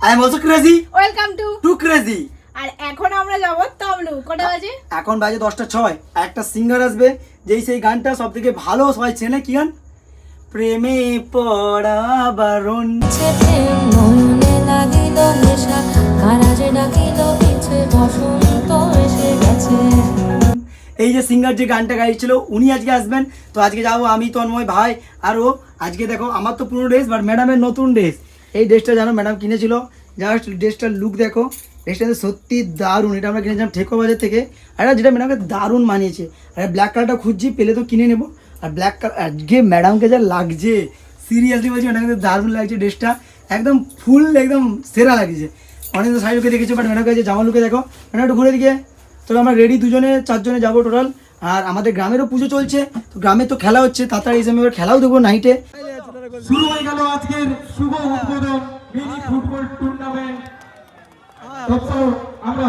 I am also crazy welcome to to crazy আর এখন আমরা যাব তমলু কটা বাজে? এখন বাজে দশটা ছয়। আর একটা সিঙ্গার আসবে যেই সেই গানটা সব থেকে ভালো সবাই চেনে কি গান? প্রেমে পড়া বারণ। নয়নে লাগিল নেশা কারাজে ডাকিল পিছে বসন্ত এসে গেছে। এই যে সিঙ্গার যে গানটা গাইছিল উনি আজকে আসবেন। তো আজকে যাব আমি তন্ময় ভাই আর ও। আজকে দেখো আমার তো পুরো ড্রেস বাট ম্যাডামের নতুন ড্রেস এই ড্রেসটা জানো ম্যাডাম কিনেছিল? জাস্ট ড্রেসটার লুক দেখো। ড্রেসটা সত্যি দারুণ। এটা আমরা কিনেছিলাম ঠেকো বাজার থেকে। আর যেটা ম্যাডামকে দারুণ মানিয়েছে। আর ব্ল্যাক কালারটা খুঁজছি, পেলে তো কিনে নেব। আর ব্ল্যাক কালার আজকে ম্যাডামকে যা লাগছে। সিরিয়াসলি বলছি ম্যাডাম কিন্তু দারুণ লাগছে ড্রেসটা। একদম ফুল একদম সেরা লাগছে। অনেক শাড়ি লুকে দেখেছি বাট ম্যাডাম কাছে জামা লুকে দেখো। ম্যাডাম একটু ঘুরে দিকে। তো আমরা রেডি দুজনে, চারজনে যাব টোটাল আর আমাদের গ্রামেরও পুজো চলছে। তো গ্রামে তো খেলা হচ্ছে, তাড়াতাড়ি এবার খেলাও দেবো নাইটে শুরু হয়ে গেল আজকের শুভ উদ্বোধন মিনি ফুটবল টুর্নামেন্ট আমরা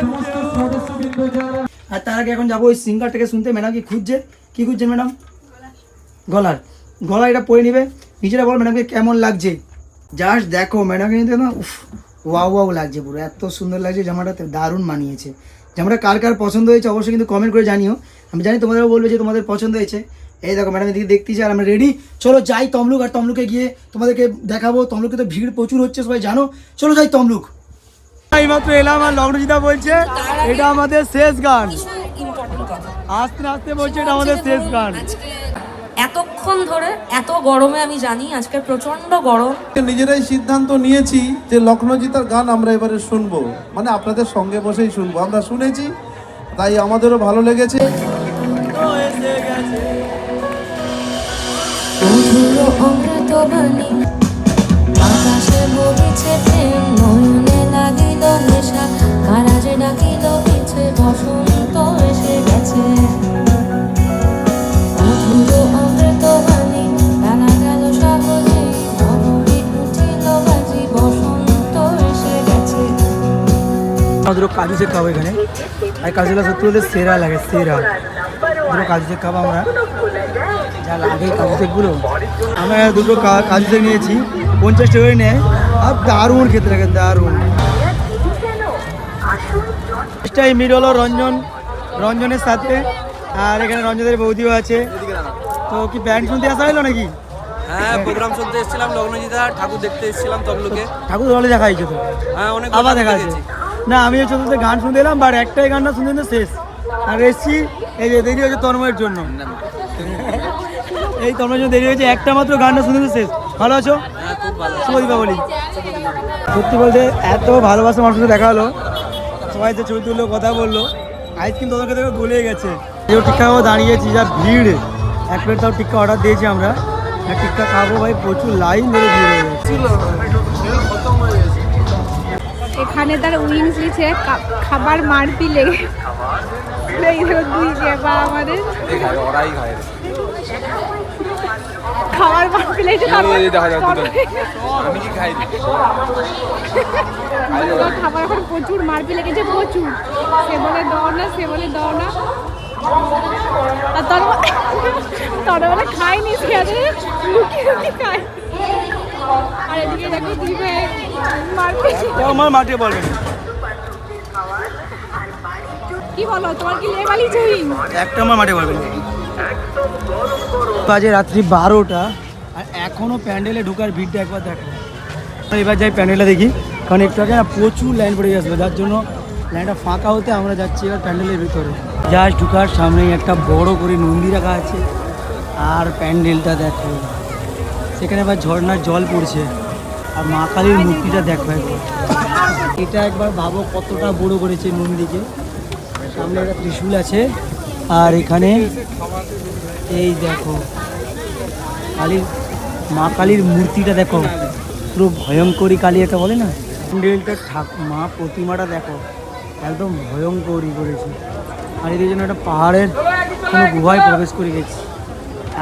সমস্ত সদস্যবৃন্দ যারা আর তার আগে এখন যাব ওই সিঙ্গারটাকে শুনতে। ম্যাডাম কি খুঁজছে? কি খুঁজছেন ম্যাডাম? গলার। গলা এটা পরে নিবে। নিজেরা বল ম্যাডামকে কেমন লাগছে? জাস্ট দেখো ম্যাডামকে কিন্তু না উফ ওয়াও ওয়াও লাগছে পুরো। এত সুন্দর লাগছে জামাটাতে দারুণ মানিয়েছে। জামাটা কার কার পছন্দ হয়েছে অবশ্যই কিন্তু কমেন্ট করে জানিও। আমি জানি তোমাদেরও বলবে যে তোমাদের পছন্দ হয়েছে। এই দেখো ম্যাডাম এদিকে দেখতেছি আর আমরা রেডি চলো যাই তমলুক আর তমলুকে গিয়ে তোমাদেরকে দেখাবো। তমলুকে তো ভিড় প্রচুর হচ্ছে সবাই জানো। চলো যাই তমলুক। এইমাত্র এলাম আর লগ্নজিতা বলছে এটা আমাদের শেষ গান। আস্তে আস্তে বলছে এটা আমাদের শেষ গান। এতক্ষণ ধরে এত গরমে আমি জানি আজকে প্রচণ্ড গরম। নিজেরাই সিদ্ধান্ত নিয়েছি যে লক্ষ্ণজিতার গান আমরা এবারে শুনব। মানে আপনাদের সঙ্গে বসেই শুনব। আমরা শুনেছি তাই আমাদেরও ভালো লেগেছে। পিছে, বসন্ত গেছে। আমাদেরও কাজু চেক খাব এখানে। আর কাজুটা সত্যি বলতে সেরা লাগে, সেরা। দুটো কাজু চেক খাব আমরা। যা লাগে কাজু আমরা দুটো নিয়েছি। পঞ্চাশ টাকা করে নেয়। আর দারুণ খেতে লাগে দারুণ। এই মিট হলো রঞ্জন রঞ্জনের সাথে। আর এখানে রঞ্জনের বৌদিও আছে। তো কি ব্যান্ড শুনতে আসা হলো নাকি? হ্যাঁ প্রোগ্রাম শুনতে এসেছিলাম ঠাকুর দেখতে এসেছিলাম ঠাকুর ভালো দেখা হয়েছে তো হ্যাঁ অনেক আবার দেখা না আমি গান শুনতে এলাম বাট একটাই গানটা শুনতে শুনতে শেষ। আর এসছি এই যে দেরি হচ্ছে তন্ময়ের জন্য। এই তোমার জন্য দেরি হয়েছে একটা মাত্র গানটা শুনতে শেষ ভালো আছো? হ্যাঁ শুভ দীপাবলি। সত্যি বলতে এত ভালোবাসা মানুষের দেখা হলো। সবাই তো ছবি তুললো কথা বলল। আইসক্রিম তোদেরকে দেখে গলে গেছে। এই টিক্কা দাঁড়িয়েছি যা ভিড়। এক প্লেট তাও টিক্কা অর্ডার দিয়েছি আমরা। আর টিক্কা খাব ভাই প্রচুর লাইন ধরে ভিড় হয়ে গেছে। এখানে তার উইংস লিখে খাবার মারপি লেগে এই দুই আমাদের। ওরাই খায়। মারপি লেগে আমি কি খাই খাবার এখন প্রচুর মারপি লেগেছে প্রচুর। সে বলে দাও না সে বলে দাও না। আর তোর তোর বলে খাইনি সে আগে লুকিয়ে লুকিয়ে খায়। আর এদিকে দেখো দুই ভাই মারপি আমার মাঠে বলবেন কি বলো তোমার কি লেগালি চুইং? একটা আমার মাঠে বলবেন বাজে রাত্রি বারোটা, আর এখনও প্যান্ডেলে ঢোকার ভিড়টা একবার দেখো। এবার যাই প্যান্ডেলটা দেখি, কারণ একটু আগে প্রচুর লাইন পড়ে আসবে যার জন্য লাইনটা ফাঁকা হতে আমরা যাচ্ছি এবার প্যান্ডেলের ভিতরে। জাস্ট ঢুকার সামনেই একটা বড় করে নন্দী রাখা আছে, আর প্যান্ডেলটা দেখো। সেখানে এবার ঝর্ণার জল পড়ছে, আর মা কালীর মূর্তিটা দেখো একবার। এটা একবার ভাবো কতটা বড় করেছে মন্দিরকে সামনে একটা ত্রিশূল আছে আর এখানে এই দেখো, কালীর, মা কালীর মূর্তিটা দেখো, পুরো ভয়ঙ্করী কালী এটা বলে না? প্যান্ডেলটা ঠাকুর মা প্রতিমাটা দেখো, একদম ভয়ঙ্করী করেছে। আর এদের জন্য একটা পাহাড়ের কোনো গুহায় প্রবেশ করে গেছি।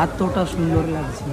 এতটা সুন্দর লাগছে।